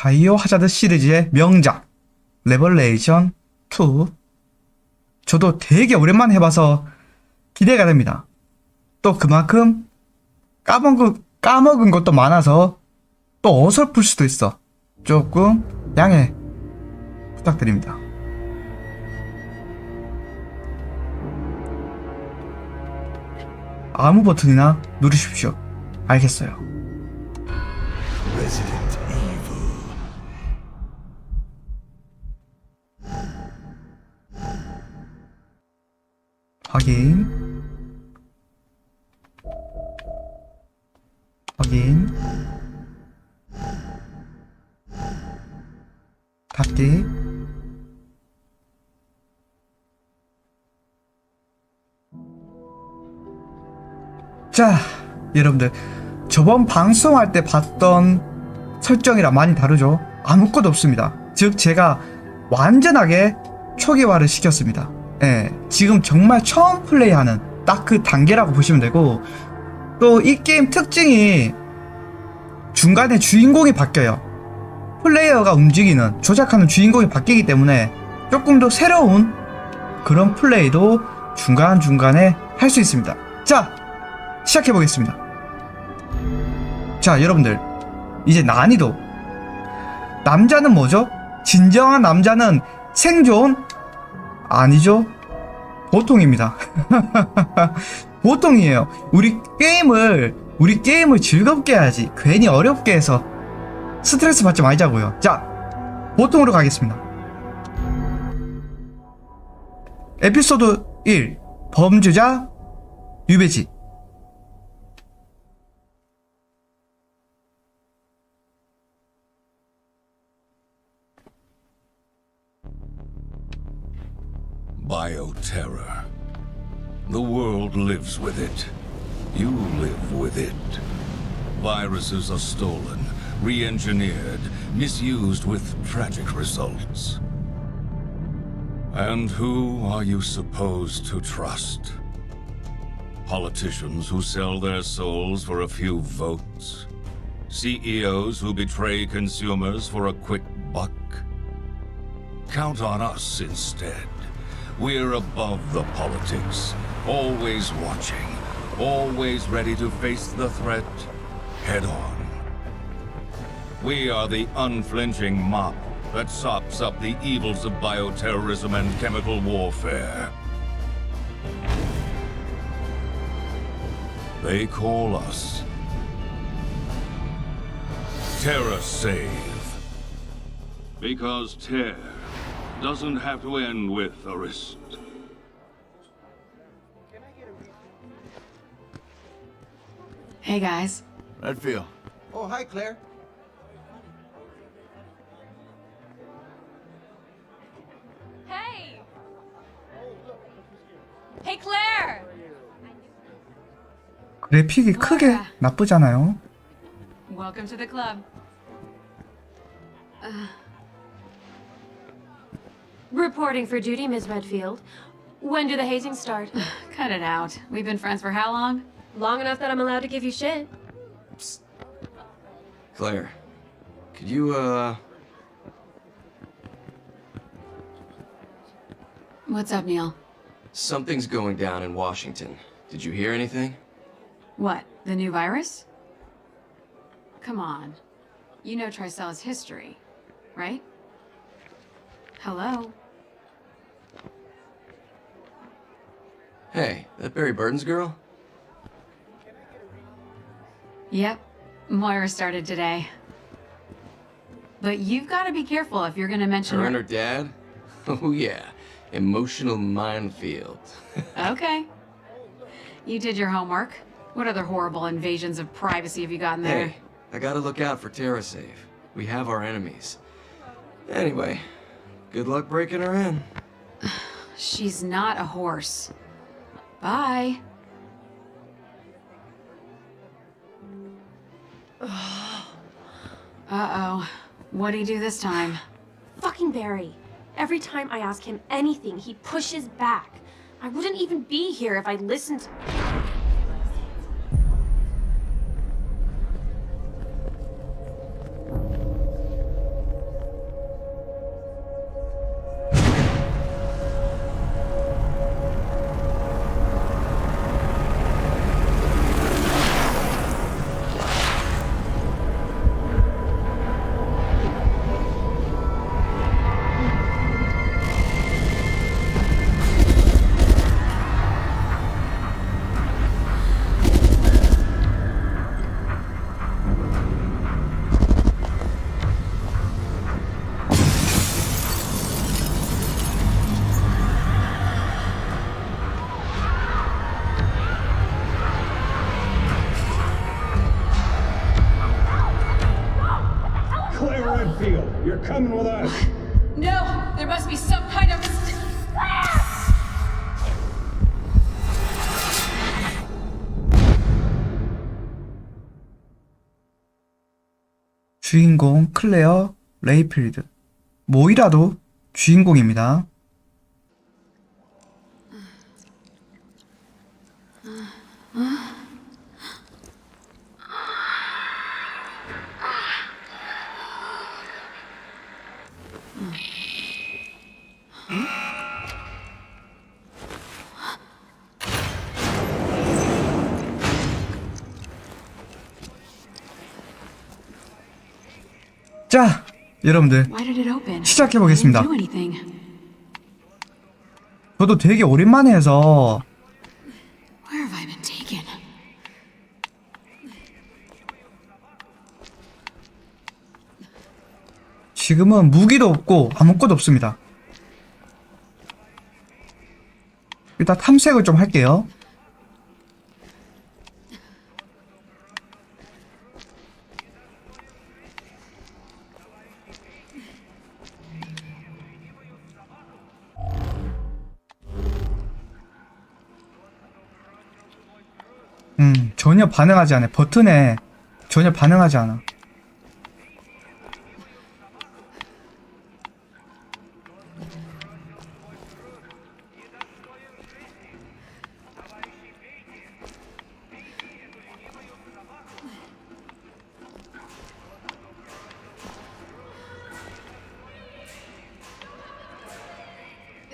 바이오 하자드 시리즈의 명작 레벌레이션 2 저도 되게 오랜만에 해봐서 기대가 됩니다. 또 그만큼 까먹은, 까먹은 것도 많아서 또 어설플 수도 있어. 조금 양해 부탁드립니다. 아무 버튼이나 누르십시오. 알겠어요. 확인. 확인. 닫기. 자, 여러분들. 저번 방송할 때 봤던 설정이랑 많이 다르죠? 아무것도 없습니다. 즉, 제가 완전하게 초기화를 시켰습니다. 예, 지금 정말 처음 플레이하는 딱 그 단계라고 보시면 되고, 또 이 게임 특징이 중간에 주인공이 바뀌어요. 플레이어가 움직이는, 조작하는 주인공이 바뀌기 때문에 조금 더 새로운 그런 플레이도 중간중간에 할 수 있습니다. 자, 시작해 보겠습니다. 자, 여러분들. 이제 난이도. 남자는 뭐죠? 진정한 남자는 생존? 아니죠. 보통입니다. 보통이에요. 우리 게임을, 우리 게임을 즐겁게 해야지. 괜히 어렵게 해서 스트레스 받지 말자고요. 자, 보통으로 가겠습니다. 에피소드 1. 범죄자 유배지. Bioterror. The world lives with it. You live with it. Viruses are stolen, re engineered, misused with tragic results. And who are you supposed to trust? Politicians who sell their souls for a few votes? CEOs who betray consumers for a quick buck? Count on us instead. We're above the politics, always watching, always ready to face the threat head on. We are the unflinching mop that sops up the evils of bioterrorism and chemical warfare. They call us Terra Save. Because tear doesn't have to end with a wrist. Hey guys. Redfield. Oh, hi, Claire. Hey! Hey, Claire! 그래픽이 크게 나쁘잖아요. Welcome to the club. Uh, Reporting for duty, Ms. Redfield. When do the hazings start? cut it out. We've been friends for how long? Long enough that I'm allowed to give you shit. Claire, could you, uh. What's up, Neil? Something's going down in Washington. Did you hear anything? What? The new virus? Come on. You know Tricella's history, right? Hello? Hey, that Barry Burton's girl? Yep. Moira started today. But you've got to be careful if you're going to mention Her and her dad? Oh, yeah. Emotional minefield. Okay. You did your homework. What other horrible invasions of privacy have you gotten there? Hey, I gotta look out for TerraSave. We have our enemies. Anyway, good luck breaking her in. She's not a horse. Bye. Uh-oh. What'd he do this time? Fucking Barry. Every time I ask him anything, he pushes back. I wouldn't even be here if I listened. Coming with us. No! There must be some kind of. 주인공 클레어 레이필드. 모이라도 주인공입니다. 자, 여러분들? 시작해 보겠습니다. 저도 되게 오랜만에 해서? 지금은 무기도 없고 아무것도 없습니다. 일단 탐색을 좀 할게요. 전혀 반응하지 않아. 버튼에 전혀 반응하지 않아.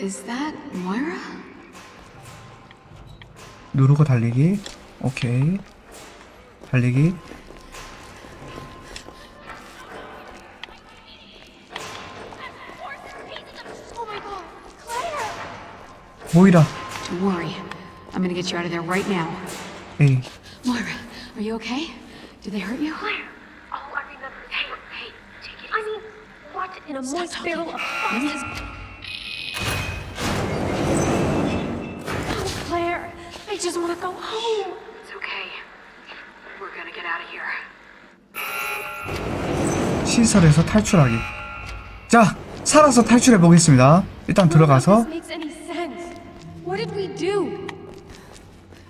Is that Moira? 누르고 달리기. 오케이. 달리기. Oh my god, Claire! 모이라. Don't worry. I'm gonna get you out of there right now. 에이. Moira, are you okay? Did they hurt you? Claire! Oh, I remember. Hey, hey, take it. I mean, what in a moist talking. barrel of boxes? Oh, Claire, I just want to go home. 시설에서 탈출하기. 자, 살아서 탈출해 보겠습니다. 일단 들어가서?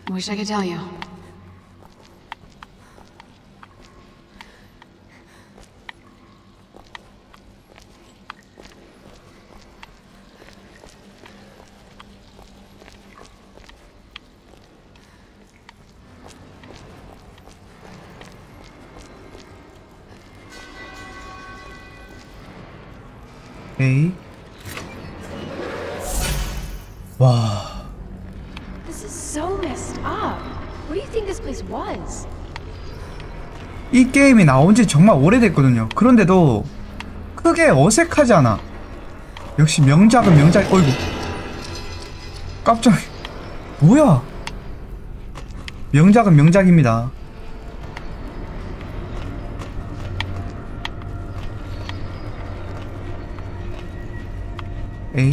Wish I could tell you. 이 게임이 나온 지 정말 오래됐거든요. 그런데도 크게 어색하지 않아. 역시 명작은 명작. 어이구. 깜짝. 뭐야? 명작은 명작입니다. 에이.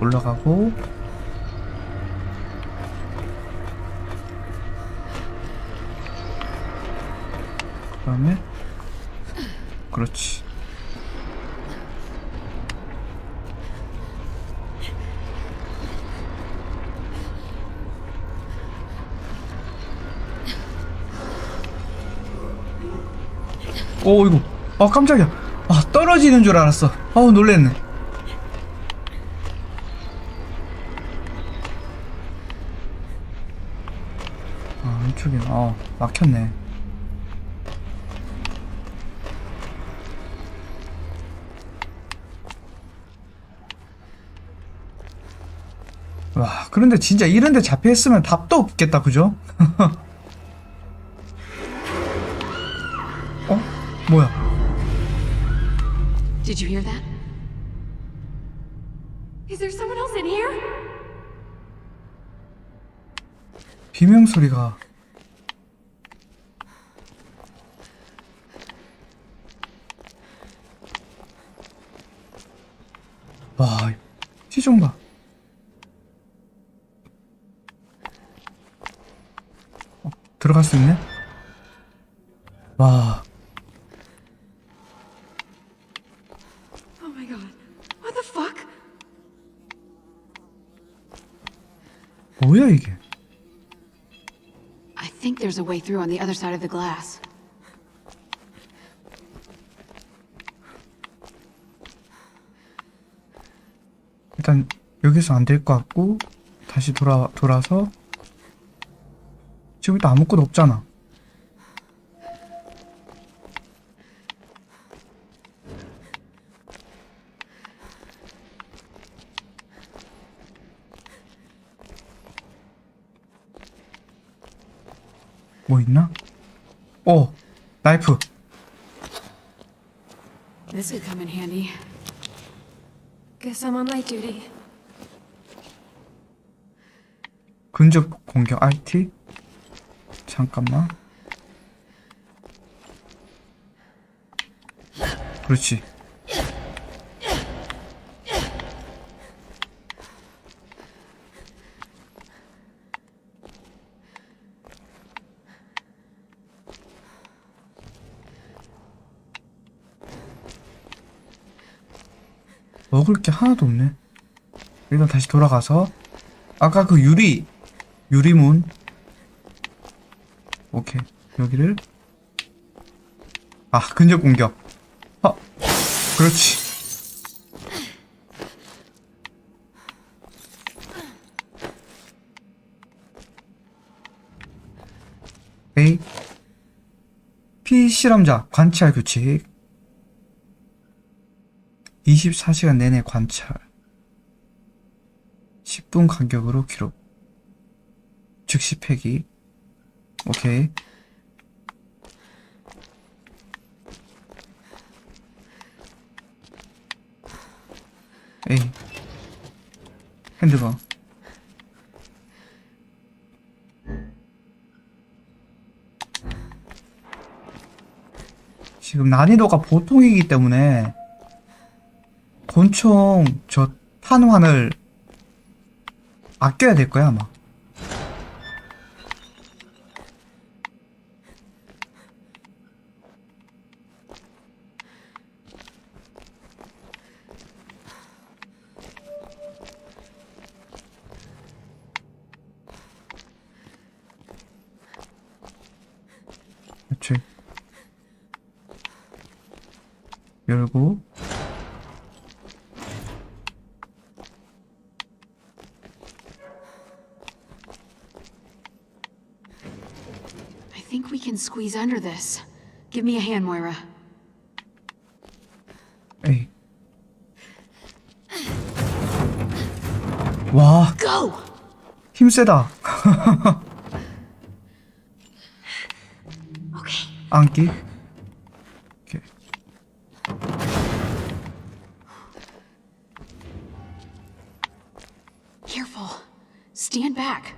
올라가고. 그 다음에 그렇지. 오 이거. 아 깜짝이야. 아 떨어지는 줄 알았어. 아우 놀랬네 아 이쪽에 어 막혔네 와 그런데 진짜 이런데 잡혀 있으면 답도 없겠다 그죠? 어? 뭐야 Did you hear that? Is there someone else in here? 비명 소리가 와, 시좀 봐. 들어갈 수 있네? 와, Oh my god. What the fuck? 뭐야 이게? I think there's a way through on the other side of the glass. 일단 여기서 안 될 것 같고 다시 돌아 돌아서 지금 일단 아무것도 없잖아. 뭐 있나? 오 나이프. This could come in handy. Guess I'm on light duty. 근접 공격 RT? 잠깐만. 그렇지. 먹을 게 하나도 없네. 일단 다시 돌아가서 아까 그 유리 유리문. 오케이. 여기를. 아 근접 공격. 아 그렇지. A 피실험자 관찰 규칙 24시간 내내 관찰. 10분 간격으로 기록. 즉시 폐기. 오케이. 에이. 핸드건 지금 난이도가 보통이기 때문에 권총 저 탄환을 아껴야 될 거야 아마 under this. Give me a hand, Moira. 에이 와 Go! 힘세다 Okay. 안기 오케이. Careful. Stand back.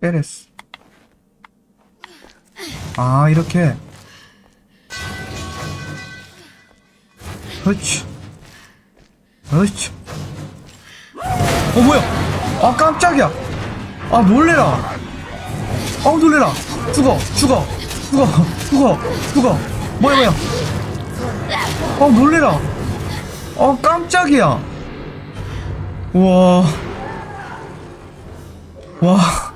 빼레스 아 이렇게. 그렇지. 그렇지. 어 뭐야? 아 깜짝이야. 아 놀래라. 아 놀래라. 죽어 죽어 죽어 죽어 죽어. 뭐야 뭐야? 아 놀래라. 아 깜짝이야. 우와. 와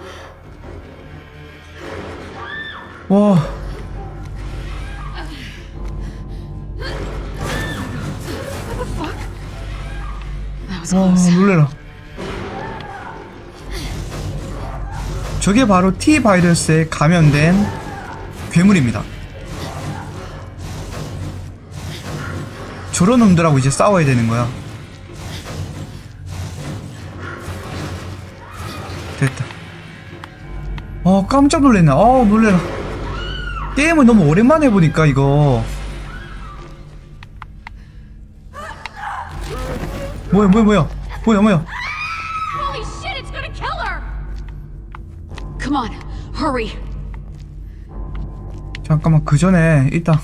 와. 와. 놀래라. 저게 바로 T 바이러스에 감염된 괴물입니다. 저런 놈들하고 이제 싸워야 되는 거야. 됐다. 아, 깜짝 놀랐네. 아, 놀래라. 게임을 너무 오랜만에 해보니까 이거. 뭐야, 뭐야, 뭐야. 뭐야, 뭐야. Holy shit, it's gonna kill her! Come on. Hurry. 잠깐만 그 전에 일단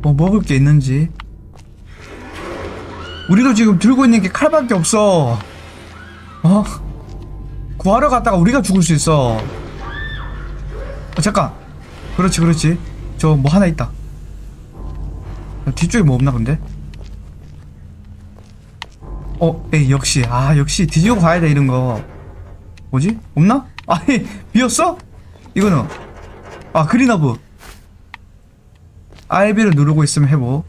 뭐 먹을 게 있는지 우리도 지금 들고 있는 게 칼밖에 없어 어? 구하러 갔다가 우리가 죽을 수 있어. 어, 잠깐. 그렇지, 그렇지. 저 뭐 하나 있다. 야, 뒤쪽에 뭐 없나 본데? 어, 에이, 역시. 아, 역시 뒤지고 가야 돼, 이런 거. 뭐지? 없나? 아니, 비었어? 이거는. 아, 그린허브. RB를 누르고 있으면 해보.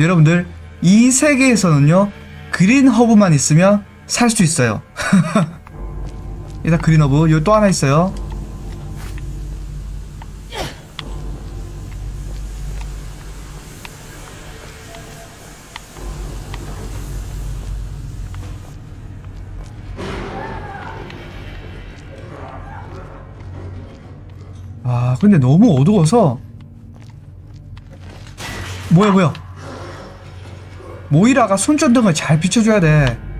여러분들, 이 세계에서는요, 그린 허브만 있으면 살 수 있어요. 일단 그린 허브, 여기 또 하나 있어요. 아, 근데 너무 어두워서. 뭐야, 뭐야. 모이라가 손전등을 잘 비춰줘야 돼.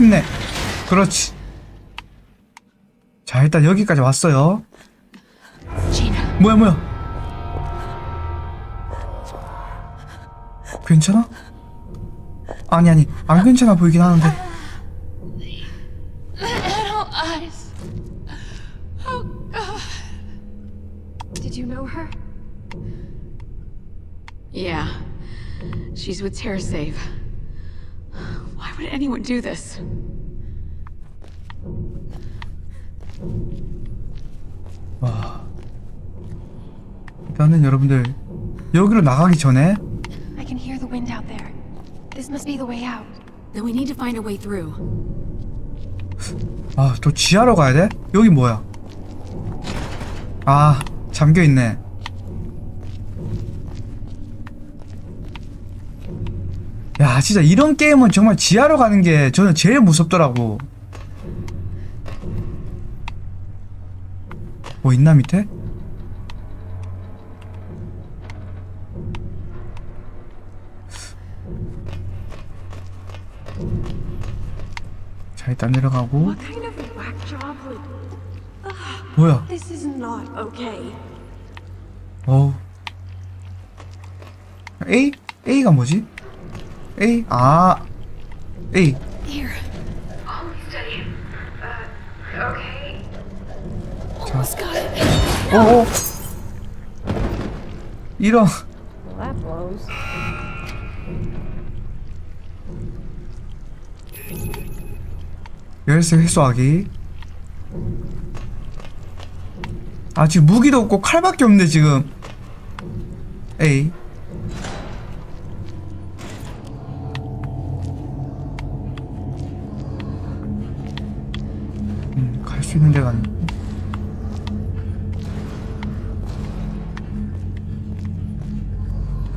힘내. 그렇지. 자, 일단 여기까지 왔어요. 뭐야, 뭐야. 괜찮아? 아니, 아니, 안 괜찮아 보이긴 하는데. Oh? Yeah. She's with TerraSave. Would anyone do this? 와. 일단은 여러분들, 여기로 나가기 전에, I can hear the wind out there. This must be the way out. Then we need to find a way through. 아, 또 지하로 가야 돼? 여기 뭐야? 아, 잠겨 있네. 야, 진짜 이런 게임은 정말 지하로 가는 게 저는 제일 무섭더라고. 뭐 있나 밑에? 자, 일단 내려가고. 뭐야? 어우. A? A가 뭐지? A? 아. A. Here. 자. Got it. 어, 어. 이런. 열쇠 회수하기. 아, 지금 무기도 없고 칼밖에 없네, 지금. 음,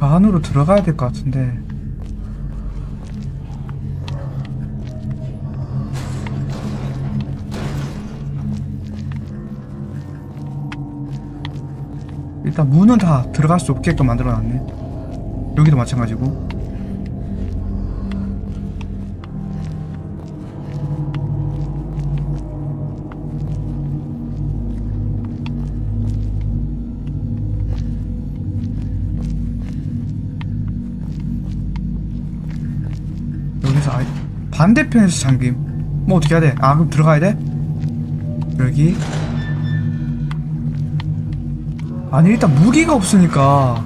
안으로 들어가야 될 것 같은데. 일단 문은 다 들어갈 수 없게끔 만들어놨네. 여기도 마찬가지고. 반대편에서 잠김. 뭐 어떻게 해야 돼? 아 그럼 들어가야 돼? 여기. 아니 일단 무기가 없으니까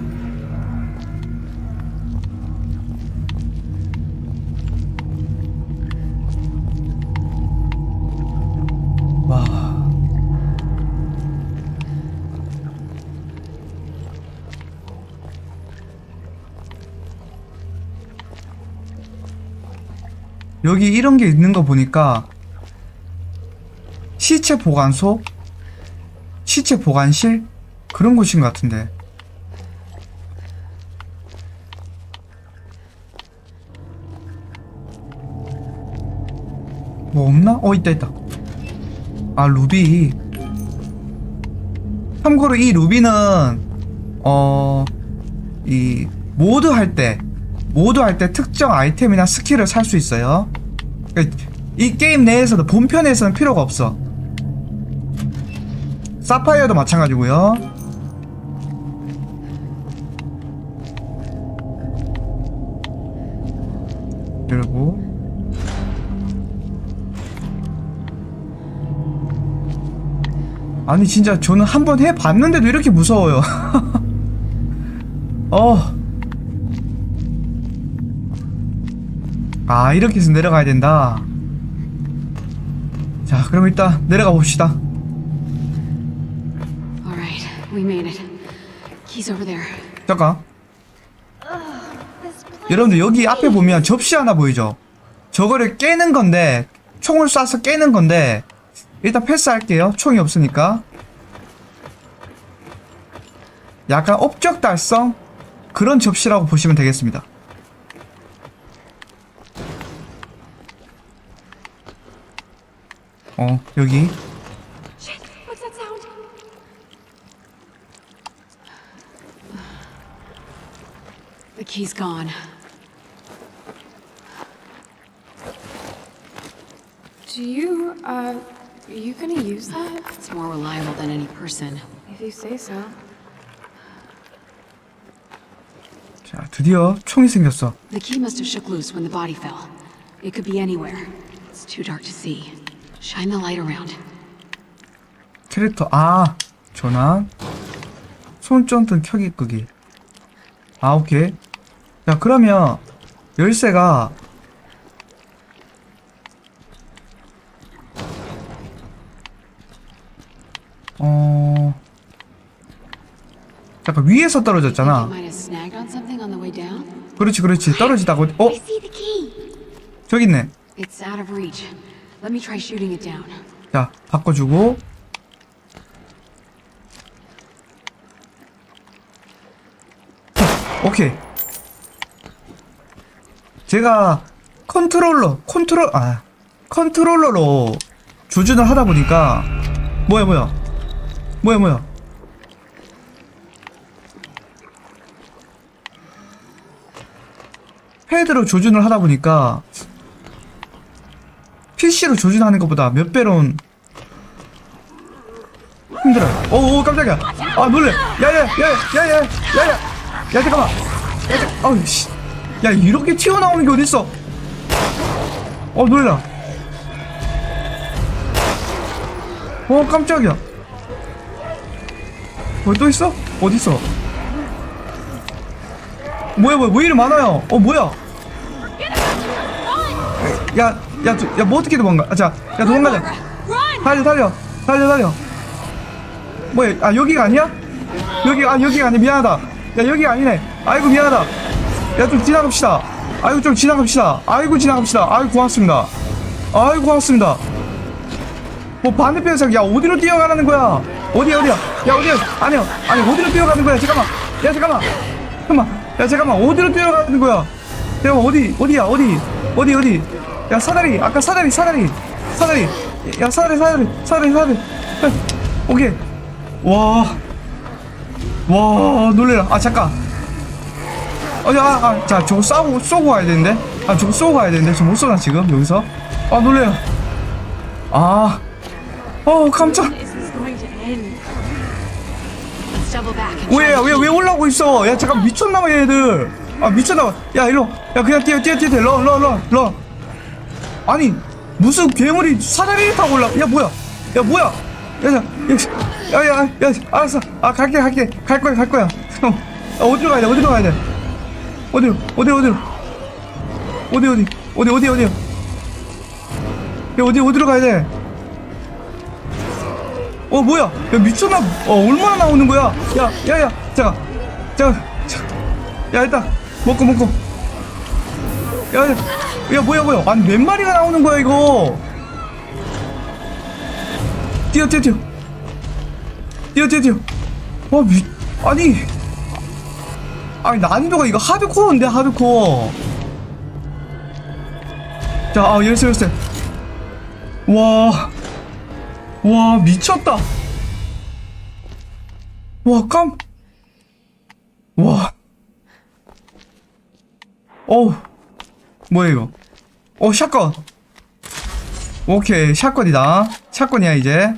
와 여기 이런 게 있는 거 보니까 시체 보관소? 시체 보관실? 그런 곳인 것 같은데 뭐 없나? 어 있다 있다 아 루비 참고로 이 루비는 어 이 모드 할 때 모드 할 때 특정 아이템이나 스킬을 살 수 있어요 이 게임 내에서도 본편에서는 필요가 없어. 사파이어도 마찬가지고요. 그리고 아니 진짜 저는 한번 해봤는데도 이렇게 무서워요. 어. 아 이렇게 해서 내려가야 된다. 자 그럼 일단 내려가 봅시다. 잠깐. 여러분들 여기 앞에 보면 접시 하나 보이죠? 저거를 깨는 건데 총을 쏴서 깨는 건데 일단 패스할게요. 총이 없으니까. 약간 업적 달성? 그런 접시라고 보시면 되겠습니다 어 여기 Shit, what's that sound? The key's gone. Do you, uh, are you gonna use that? It's more reliable than any person. If you say so. 자 드디어 총이 생겼어 The key must have shook loose when the body fell. It could be anywhere. It's too dark to see. Shine the light around. 캐릭터 아 전환 손전등 켜기 끄기 아 오케이 자 그러면 열쇠가 어 잠깐 위에서 떨어졌잖아? 그렇지 그렇지 떨어지다고 어. 저기 있네 It's out of reach. 자 바꿔주고. 오케이. 제가 컨트롤러 컨트롤 아 컨트롤러로 조준을 하다 보니까 뭐야 뭐야? 뭐야 뭐야? 패드로 조준을 하다 보니까 PC로 조준하는 것보다 몇 배로 힘들어요. 오, 오 깜짝이야. 아 놀래. 야야야야야야야. 야 잠깐만. 야 잠. 아우 어, 씨. 야 이렇게 튀어나오는 게 어딨어? 어 놀라. 어 깜짝이야. 어또 있어? 어디 있어? 뭐야 뭐야 왜 이리 많아요? 어 뭐야? 야, 야, 저- 야, 뭐 어떻게 도망가? 아, 자, 야, 도망가자. 달려, 달려, 달려, 달려. 뭐야, 아, 여기가 아니야? 여기, 아, 여기가 아니야. 미안하다. 야, 여기가 아니네. 아이고, 미안하다. 야, 좀 지나갑시다. 아이고, 좀 지나갑시다. 아이고, 지나갑시다. 아이고, 고맙습니다. 아이고, 고맙습니다. 뭐, 반대편에서, 야, 어디로 뛰어가라는 거야? 어디야, 어디야? 야, 어디야? 아니야. 아니, 어디로 뛰어가는 거야? 잠깐만. 야, 잠깐만. 잠깐만. 야, 잠깐만. 어디로 뛰어가는 거야? 잠깐만, 어디, 어디야, 어디? 어디, 어디? 야, 사다리. 아까 사다리, 사다리. 사다리. 야, 사다리, 사다리. 사다리, 사다리. 야, 오케이. 와. 와, 놀래라. 아, 잠깐. 어, 야, 아, 아, 자, 저거 쏘고, 쏘고 가야 되는데? 아, 저거 쏘고 가야 되는데? 저못 쏘나, 지금? 여기서? 아, 놀래라. 아. 어, 깜짝. Is this going to end? Let's double back and try 왜, the 왜, key. 왜 올라오고 있어? 야, 잠깐 미쳤나봐, 얘들. 아, 미쳤나봐. 야, 일로. 야, 그냥 뛰어, 뛰어, 뛰어, 뛰어. 러, 러, 러, 러. 아니, 무슨 괴물이 사다리를 타고 올라. 야, 뭐야? 야, 뭐야? 야, 야, 야, 야, 야, 알았어. 아, 갈게, 갈게. 갈 거야, 갈 거야. 아, 어디로 가야 돼? 어디로 가야 돼? 어디로, 어디, 어디로? 어디, 어디? 어디, 어디, 어디야? 야, 어디, 어디로 가야 돼? 어 뭐야 야 미쳤나 어 얼마나 나오는 거야 야 야야 잠깐 잠깐. 야 일단 먹고 먹고 야 야 야, 뭐야 뭐야? 아니 몇 마리가 나오는 거야 이거? 뛰어 뛰어 뛰어. 뛰어 뛰어 뛰어. 와 미 아니. 아니 난이도가 이거 하드코어인데 하드코어. 자아 열쇠 열쇠. 와, 와, 미쳤다. 와, 깜, 와. 어우, 뭐야, 이거. 어, 샷건. 오케이, 샷건이다. 샷건이야, 이제.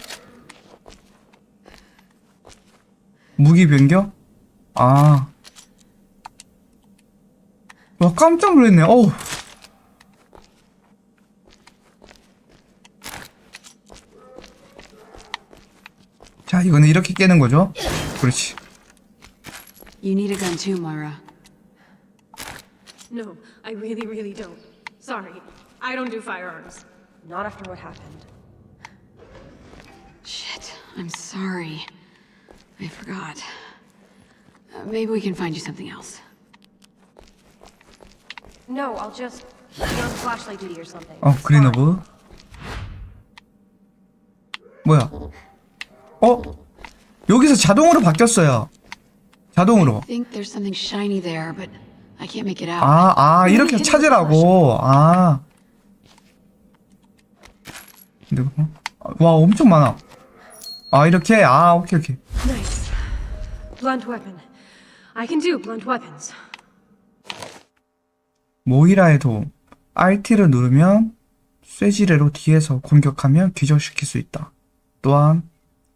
무기 변경? 아. 와, 깜짝 놀랐네. 어우. 자, 이거는 이렇게 깨는 거죠? 그렇지. You need a gun too, Moira. No, I really, really don't. Sorry, I don't do firearms. Not after what happened. Shit, I'm sorry. I forgot. Uh, maybe we can find you something else. No, I'll just be on flashlight duty or something. 어, It's 그린 fine. 오브. 뭐야? 어? 여기서 자동으로 바뀌었어요. 자동으로. I think there's something shiny there, but I can't make it out. 아, 아, 이렇게 찾으라고. 아. 근데, 어? 와, 엄청 많아. 아, 이렇게? 아, 오케이, 오케이. Nice. Blunt weapon. I can do blunt weapons. 모이라의 도움. RT를 누르면 쇠지뢰로 뒤에서 공격하면 기절시킬 수 있다. 또한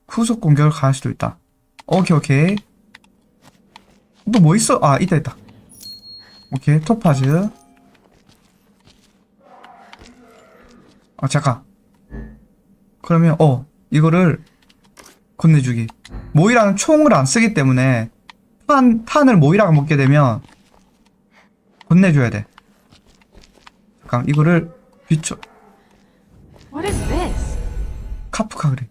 후속 공격을 가할 수도 있다. 오케이 오케이. 또 뭐 있어? 아 있다 있다. 오케이 토파즈. 아 잠깐. 그러면 어 이거를 건네주기. 모이라는 총을 안 쓰기 때문에 탄 탄을 모이라가 먹게 되면 건네줘야 돼. 잠깐 이거를 비춰 What is this? 카프카 그래.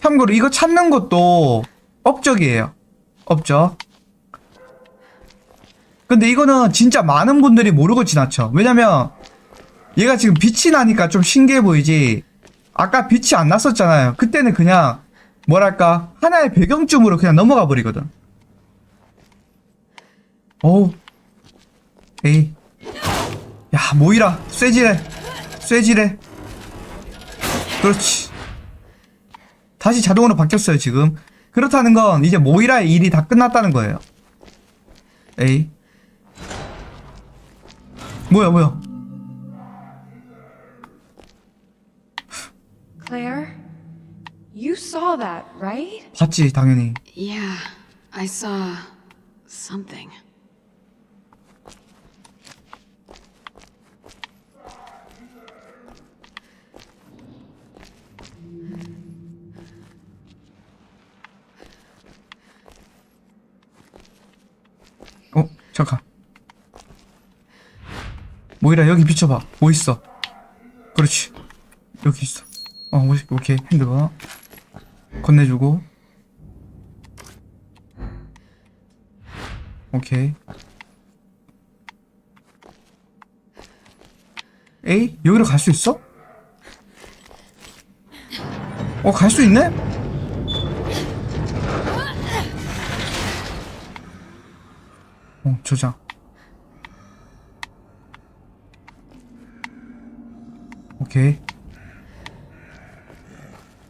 참고로 이거 찾는 것도 업적이에요. 업적. 근데 이거는 진짜 많은 분들이 모르고 지나쳐. 왜냐면 얘가 지금 빛이 나니까 좀 신기해 보이지. 아까 빛이 안 났었잖아요. 그때는 그냥 뭐랄까 하나의 배경쯤으로 그냥 넘어가 버리거든. 어우. 에이. 야 모이라 쇠지래 쇠지래. 그렇지. 다시 자동으로 바뀌었어요, 지금. 그렇다는 건 이제 모이라의 일이 다 끝났다는 거예요. 에이. 뭐야, 뭐야. Claire? You saw that, right? 봤지, 당연히. Yeah, I saw something. 어, 잠깐. 모이라, 여기 비춰봐. 뭐 있어? 그렇지. 여기 있어. 어, 오케이, 오케이. 핸드가. 건네주고. 오케이. 에이? 여기로 갈 수 있어? 어, 갈 수 있네? 어, 저장. 오케이.